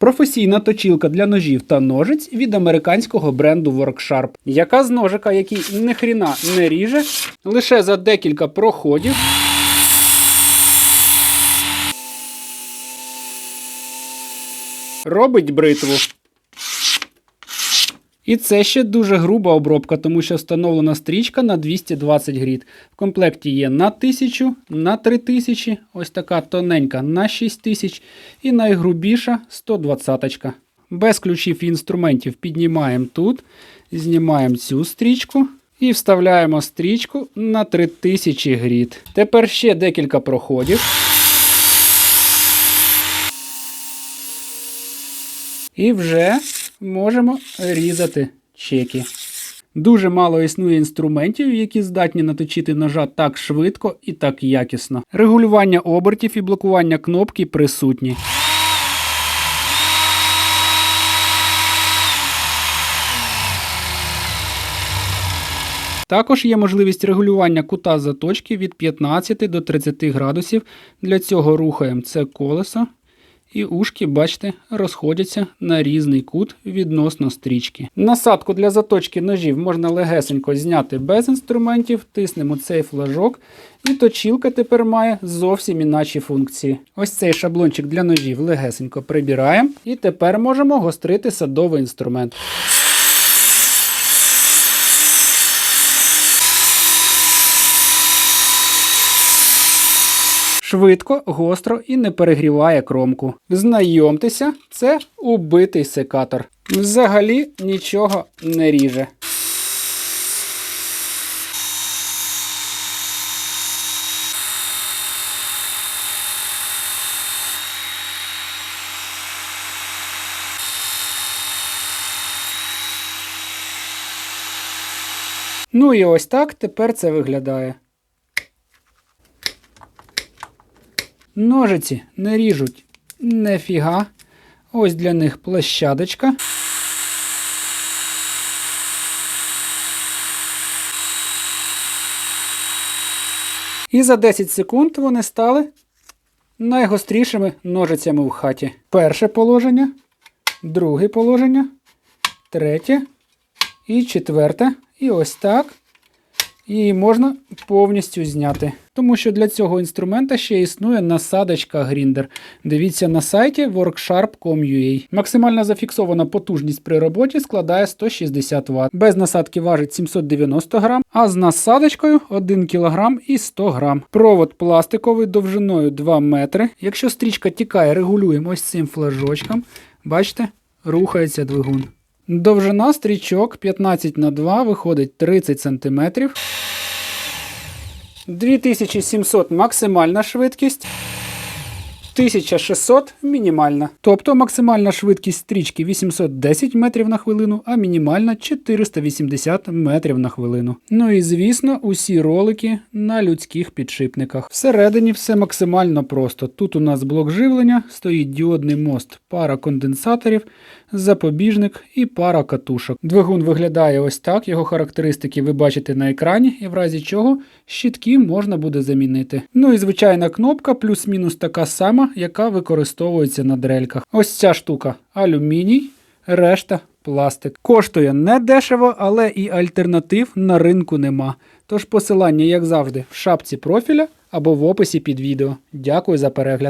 Професійна точілка для ножів та ножиць від американського бренду Worksharp, яка з ножика, який ніхріна не ріже, лише за декілька проходів. Робить бритву. І це ще дуже груба обробка, тому що встановлена стрічка на 220 гріт. В комплекті є на 1000, на 3000, ось така тоненька на 6000 і найгрубіша 120. Без ключів і інструментів піднімаємо тут, знімаємо цю стрічку і вставляємо стрічку на 3000 гріт. Тепер ще декілька проходів. І вже можемо різати чеки. Дуже мало існує інструментів, які здатні наточити ножа так швидко і так якісно. Регулювання обертів і блокування кнопки присутні. Також є можливість регулювання кута заточки від 15 до 30 градусів. Для цього рухаємо це колесо. І ушки, бачите, розходяться на різний кут відносно стрічки. Насадку для заточки ножів можна легесенько зняти без інструментів, тиснемо цей флажок, і точілка тепер має зовсім іначі функції. Ось цей шаблончик для ножів легесенько прибираємо, і тепер можемо гострити садовий інструмент. Швидко, гостро і не перегріває кромку. Знайомтеся, це убитий секатор. Взагалі нічого не ріже. Ну і ось так тепер це виглядає. Ножиці не ріжуть нефіга. Ось для них площадочка. І за 10 секунд вони стали найгострішими ножицями в хаті. Перше положення, друге положення, третє і четверте. І ось так її можна повністю зняти. Тому що для цього інструмента ще існує насадочка Grinder. Дивіться на сайті worksharp.com.ua. Максимальна зафіксована потужність при роботі складає 160 Вт. Без насадки важить 790 грам, а з насадочкою 1 кг і 100 грам. Провод пластиковий довжиною 2 метри. Якщо стрічка тікає, регулюємо ось цим флажочком. Бачите, рухається двигун. Довжина стрічок 15 на 2 виходить 30 см. 2700 максимальна швидкість. 1600 мінімальна. Тобто максимальна швидкість стрічки 810 метрів на хвилину, а мінімальна 480 метрів на хвилину. Ну і звісно, усі ролики на людських підшипниках. Всередині все максимально просто. Тут у нас блок живлення, стоїть діодний мост, пара конденсаторів, запобіжник і пара катушок. Двигун виглядає ось так. Його характеристики ви бачите на екрані, і в разі чого щитки можна буде замінити. Ну і звичайна кнопка, плюс-мінус така сама, яка використовується на дрельках. Ось ця штука алюміній, решта пластик. Коштує не дешево, але і альтернатив на ринку нема. Тож посилання, як завжди, в шапці профіля або в описі під відео. Дякую за перегляд.